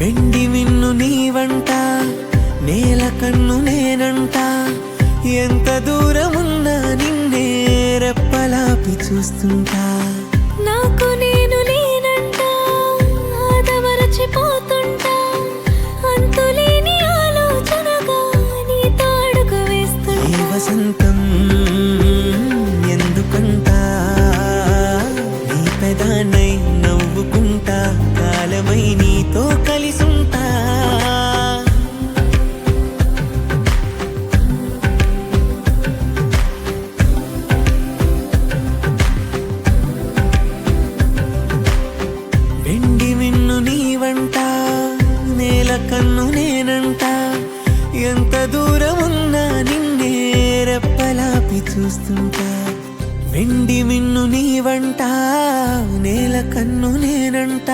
వెండి మిన్ను నీవంట నేల కన్ను నేనంట. ఎంత దూరమున్నా నిన్నే రెప్పలాపి చూస్తుంటా. నాకు నేను లేనంట ఆదమరచిపోతుంటా అంతులేని ఆలోచనగా నీ తాడుకు ఈ వేస్తుంటా వసంతం ఎందుకంట? నీ పెదానై కన్ను నేనంట. ఎంత దూరం ఉన్నా నిన్నే రెప్పలాపి చూస్తుంటా. వెండి మిన్ను నీవంట నేల కన్ను నేనంట.